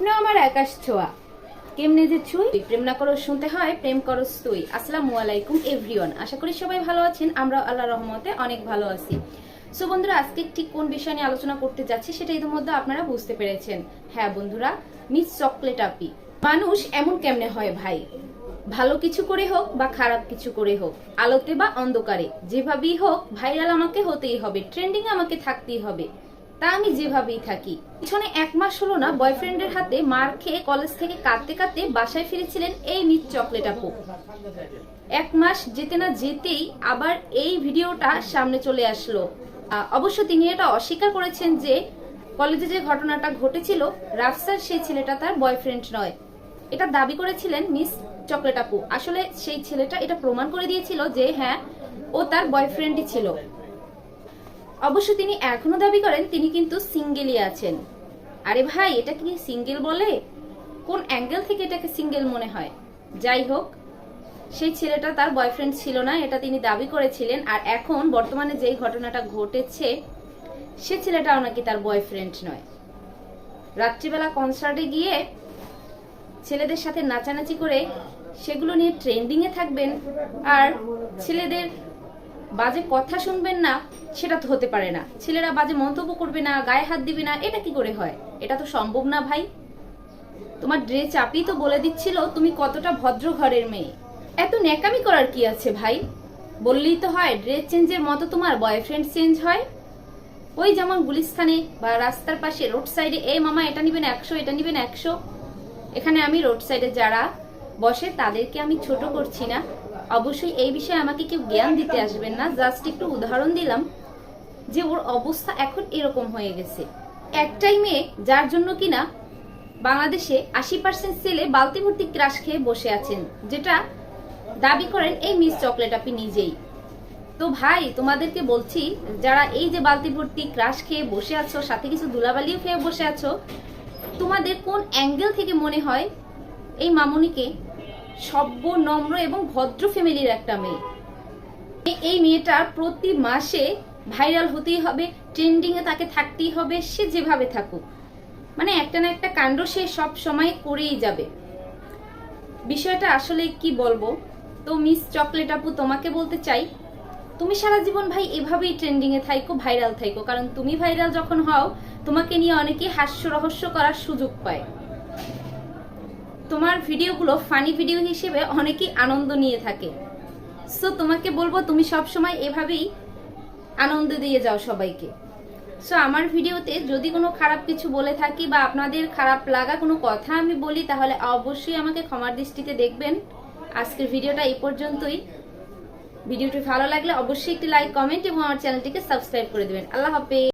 স্বপ্ন আমার আকাশ ছোঁয়া। কেমনে যে ছুই? প্রেম না করো শুনতে হয়, প্রেম করো তুই। আসসালামু আলাইকুম এভরিওয়ান আশা করি সবাই ভালো আছেন আমরা আল্লাহ রহমতে অনেক ভালো আছি। সো বন্ধুরা, আজকে ঠিক কোন বিষয় নিয়ে আলোচনা করতে যাচ্ছি সেটা ইতিমধ্যে আপনারা বুঝতে পেরেছেন। হ্যাঁ বন্ধুরা, মিস চকলেট আপি। মানুষ এমন কেমনে হয় ভাই? ভালো কিছু করে হোক বা খারাপ কিছু করে হোক, আলোতে বা অন্ধকারে, যেভাবেই হোক, ভাইরাল আমাকে হতেই হবে ট্রেন্ডিং আমাকে থাকতেই হবে। তা আমি যেভাবেই থাকি। পিছনে এক মাস হলো না, বয়ফ্রেন্ডের হাতে মার খেয়ে কলেজ থেকে কাঁদতে কাঁদতে বাসায় ফিরেছিলেন এই মিস চকলেট আপু। এক মাস যেতে না যেতেই আবার এই ভিডিওটা সামনে চলে আসলো। অবশ্য তিনি এটা অস্বীকার করেছেন যে কলেজে যে ঘটনাটা ঘটেছিল, রাফসার সেই ছেলেটা তার বয়ফ্রেন্ড নয়। এটা দাবি করেছিলেন মিস চকলেট আপু। আসলে সেই ছেলেটা এটা প্রমাণ করে দিয়েছিল যে হ্যাঁ ও তার বয়ফ্রেন্ডই ছিল। অবশ্য তিনি এখনও দাবি করেন তিনি কিন্তু সিঙ্গেলই আছেন। আরে ভাই, এটা কি সিঙ্গেল বলে? কোন অ্যাঙ্গেল থেকে এটাকে সিঙ্গেল মনে হয়? যাই হোক, সেই ছেলেটা তার বয়ফ্রেন্ড ছিল না, এটা তিনি দাবি করেছিলেন, আর এখন বর্তমানে যেই ঘটনাটা ঘটেছে, সে ছেলেটাও নাকি তার বয়ফ্রেন্ড নয়। রাত্রিবেলা কনসার্টে গিয়ে ছেলেদের সাথে নাচানাচি করে সেগুলো নিয়ে ট্রেন্ডিংয়ে থাকবেন, আর ছেলেদের বাজে কথা শুনবেন না, সেটা তো হতে পারে না। ছেলেরা বাজে মন্তব্য করবে না, গায়ে হাত দিবে না, এটা কি করে হয়? এটা তো সম্ভব না ভাই। তোমার ড্রেস চাপি তো বলে দিচ্ছিল, তুমি কতটা ভদ্র ঘরের মেয়ে। এত ন্যাকামি করার কি আছে ভাই? বললেই তো হয় ড্রেস চেঞ্জের মতো তোমার বয়ফ্রেন্ড চেঞ্জ হয়। ওই যেমন গুলিস্থানে বা রাস্তার পাশে রোড সাইডে এই মামা, এটা নিবেন একশো, এটা নিবেন একশো। এখানে আমি রোড সাইডে যারা বসে তাদেরকে আমি ছোট করছি না। অবশ্যই এই বিষয়ে আমাকে কেউ জ্ঞান দিতে আসবেন না। জাস্ট একটু উদাহরণ দিলাম যে ওর অবস্থা এখন এরকম হয়ে গেছে। একটাই মেয়ে যার জন্য কিনা বাংলাদেশে আশি পার্সেন্ট ছেলে বালতি ভর্তি ক্রাশ খেয়ে বসে আছেন, যেটা দাবি করেন এই মিস চকলেট আপনি নিজেই। তো ভাই, তোমাদেরকে বলছি, যারা এই যে বালতি ভর্তি ক্রাশ খেয়ে বসে আছো, সাথে কিছু দুলাবালিও খেয়ে বসে আছো, তোমাদের কোন অ্যাঙ্গেল থেকে মনে হয় এই মামুনিকে সভ্য নম্র এবং ভদ্র ফ্যামিলির একটা মেয়ে। এই মেয়েটা প্রতি মাসে ভাইরাল হতেই হবে ট্রেন্ডিং এ তাকে থাকতেই হবে, সে যেভাবে থাকুক। মানে একটা না একটা কাণ্ড সে সব সময় করেই যাবে। বিষয়টা আসলে কি বলব? তো মিস চকলেট আপু, তোমাকে বলতে চাই, তুমি সারা জীবন ভাই এভাবেই ট্রেন্ডিং এ থাইকো ভাইরাল থাইকো। কারণ তুমি ভাইরাল যখন হও, তোমাকে নিয়ে অনেকে হাস্য রহস্য করার সুযোগ পায়। তোমার ভিডিওগুলো ফানি ভিডিও হিসেবে অনেকেই আনন্দ নিয়ে থাকে। সো তোমাকে বলব, তুমি সব সময় এভাবেই আনন্দ দিয়ে যাও সবাইকে। সো আমার ভিডিওতে যদি কোনো খারাপ কিছু বলে থাকি বা আপনাদের খারাপ লাগা কোনো কথা আমি বলি, তাহলে অবশ্যই আমাকে ক্ষমার দৃষ্টিতে দেখবেন। আজকের ভিডিওটা এই পর্যন্তই। ভিডিওটি ভালো লাগলে অবশ্যই একটি লাইক কমেন্ট এবং আমার চ্যানেলটিকে সাবস্ক্রাইব করে দেবেন। আল্লাহ হাফেজ।